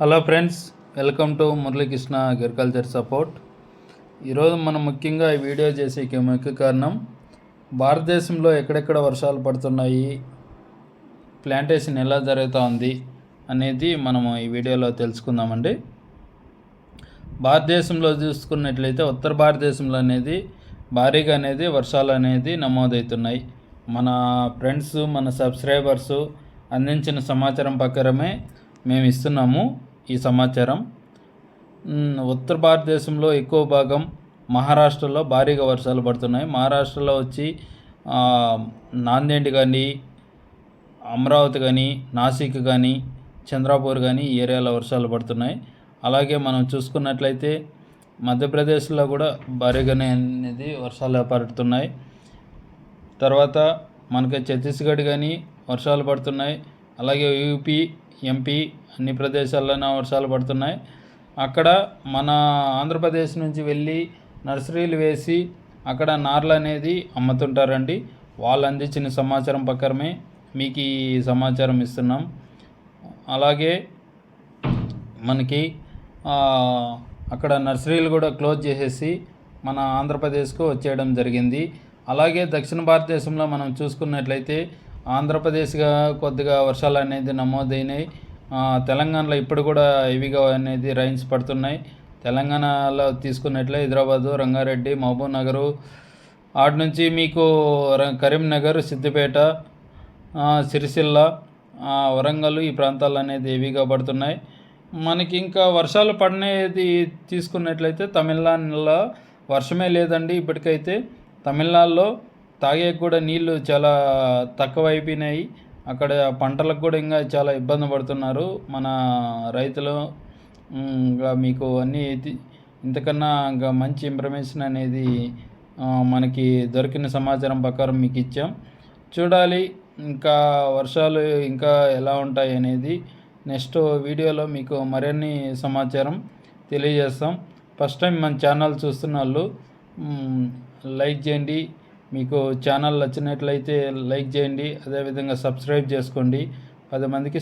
Hello friends welcome to Muralikrishna agriculture support ఈరోజు మనం ముఖ్యంగా ఈ వీడియో చేసేకి ముఖ్య కారణం భారతదేశంలో ఎక్కడెక్కడ వర్షాలు పడుతున్నాయి ప్లాంటేషన్ ఎలా జరుగుతూ ఉంది అనేది మనము ఈ వీడియోలో తెలుసుకుందామండి. భారతదేశంలో చూసుకున్నట్లయితే ఉత్తర భారతదేశంలో అనేది భారీగా అనేది వర్షాలు అనేది నమోదవుతున్నాయి. మన ఫ్రెండ్స్ మన సబ్స్క్రైబర్స్ అందించిన సమాచారం ప్రకారమే మేము ఇస్తున్నాము. ఈ సమాచారం. ఉత్తర భారతదేశంలో ఎక్కువ భాగం మహారాష్ట్రలో భారీగా వర్షాలు పడుతున్నాయి. మహారాష్ట్రలో వచ్చి నాందేడ్ కానీ అమరావతి కానీ నాసిక్ కానీ చంద్రాపూర్ కానీ ఈ ఏరియాలో వర్షాలు పడుతున్నాయి. అలాగే మనం చూసుకున్నట్లయితే మధ్యప్రదేశ్లో కూడా భారీగానే అనేది వర్షాలు పడుతున్నాయి తర్వాత మనకి ఛత్తీస్గఢ్ కానీ వర్షాలు పడుతున్నాయి. అలాగే యూపీ ఎంపీ అన్ని ప్రదేశాల్లోనే వర్షాలు పడుతున్నాయి. అక్కడ మన ఆంధ్రప్రదేశ్ నుంచి వెళ్ళి నర్సరీలు వేసి అక్కడ నార్లు అనేది అమ్ముతుంటారండి. వాళ్ళు అందించిన సమాచారం ప్రకారమే మీకు ఈ సమాచారం ఇస్తున్నాం. అలాగే మనకి అక్కడ నర్సరీలు కూడా క్లోజ్ చేసేసి మన ఆంధ్రప్రదేశ్కు వచ్చేయడం జరిగింది. అలాగే దక్షిణ భారతదేశంలో మనం చూసుకున్నట్లయితే ఆంధ్రప్రదేశ్గా కొద్దిగా వర్షాలు అనేది నమోదైనాయి. తెలంగాణలో ఇప్పుడు కూడా హెవీగా అనేది రైన్స్ పడుతున్నాయి. తెలంగాణలో తీసుకున్నట్లే హైదరాబాదు రంగారెడ్డి మహబూబ్ నగరు ఆటి నుంచి మీకు కరీంనగర్ సిద్దిపేట సిరిసిల్ల వరంగల్ ఈ ప్రాంతాలు అనేది హెవీగా పడుతున్నాయి. మనకి ఇంకా వర్షాలు పడినది తీసుకున్నట్లయితే తమిళనాడులో వర్షమే లేదండి ఇప్పటికైతే. తమిళనాడులో తాగే కూడా నీళ్ళు చాలా తక్కువ అయిపోయినాయి అక్కడ పంటలకు కూడా ఇంకా చాలా ఇబ్బంది పడుతున్నారు. మన రైతులు ఇంకా మీకు అన్నీ ఇంతకన్నా ఇంకా మంచి ఇన్ఫర్మేషన్ అనేది మనకి దొరికిన సమాచారం ప్రకారం మీకు ఇచ్చాం. చూడాలి ఇంకా వర్షాలు ఇంకా ఎలా ఉంటాయి అనేది నెక్స్ట్ వీడియోలో మీకు మరిన్ని సమాచారం తెలియజేస్తాం. ఫస్ట్ టైం మన ఛానల్ చూస్తున్న వాళ్ళు లైక్ చేయండి మీకు ఛానల్ నచ్చినట్లయితే లైక్ చేయండి. అదేవిధంగా సబ్స్క్రైబ్ చేసుకోండి. పది మందికి